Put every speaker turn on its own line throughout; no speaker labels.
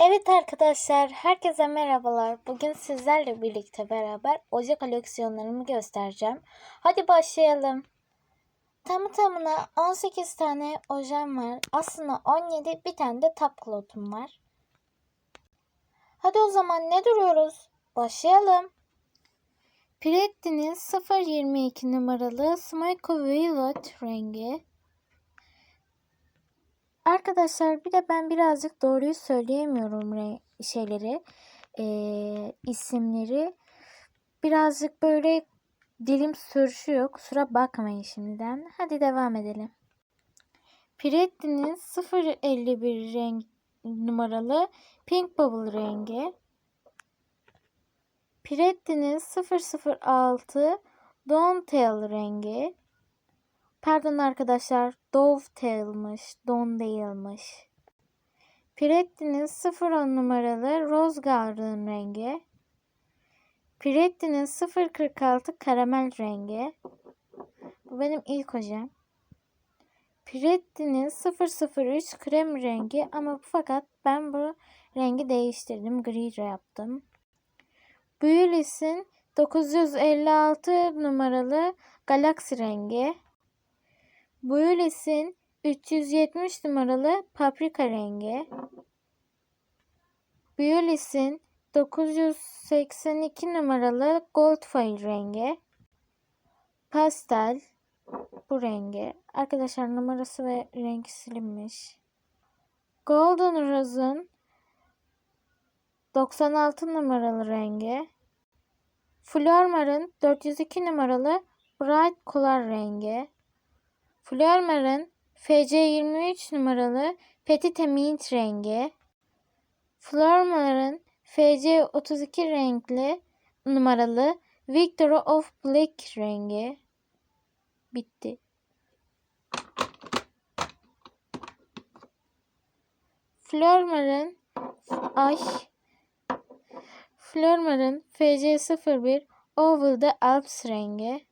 Evet arkadaşlar, herkese merhabalar. Bugün sizlerle birlikte beraber oje koleksiyonlarımı göstereceğim. Hadi başlayalım. Tamı tamına 18 tane ojem var. Aslında 17 bir tane de top cloth'um var. Hadi o zaman ne duruyoruz? Başlayalım. Piretti'nin 022 numaralı Smoko Violet rengi. Arkadaşlar bir de ben birazcık doğruyu söyleyemiyorum şeyleri, eee, isimleri. Birazcık böyle dilim sürüşüyor. Kusura bakmayın şimdiden. Hadi devam edelim. Piretti'nin 051 renk numaralı Pink Bubble rengi. Piretti'nin 006 Dawn rengi. Pardon arkadaşlar, Dovetail'mış, Don değilmiş. Piretti'nin 010 numaralı Rose Garden rengi. Piretti'nin 046 karamel rengi. Bu benim ilk hojem. Piretti'nin 003 krem rengi ama fakat ben bu rengi değiştirdim. Gri yaptım. Beulis'in 956 numaralı Galaxy rengi. Beulis'in 370 numaralı paprika rengi. Beulis'in 982 numaralı Goldfoil rengi. Pastel bu rengi. Arkadaşlar numarası ve rengi silinmiş. Golden Rose'un 96 numaralı rengi. Flormar'ın 402 numaralı Bright Color rengi. Flormar'ın FC23 numaralı Petite Mint rengi. Flormar'ın FC32 renkli numaralı Victory of Black rengi. Bitti. Flormar'ın ay Flormar'ın FC01 Over the Alps rengi.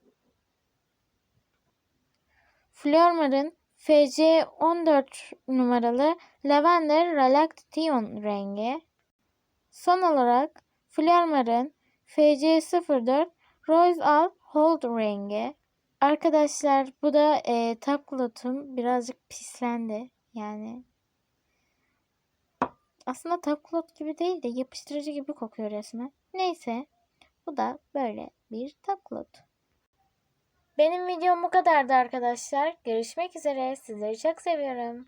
Flormar'ın FC14 numaralı Lavender Relaxation rengi. Son olarak Flormar'ın FC04 Royal Hold rengi. Arkadaşlar bu da e, top cloth'um birazcık pislendi. Yani aslında top cloth gibi değil de yapıştırıcı gibi kokuyor resmen. Neyse bu da böyle bir top cloth. Benim videom bu kadardı arkadaşlar. Görüşmek üzere. Sizleri çok seviyorum.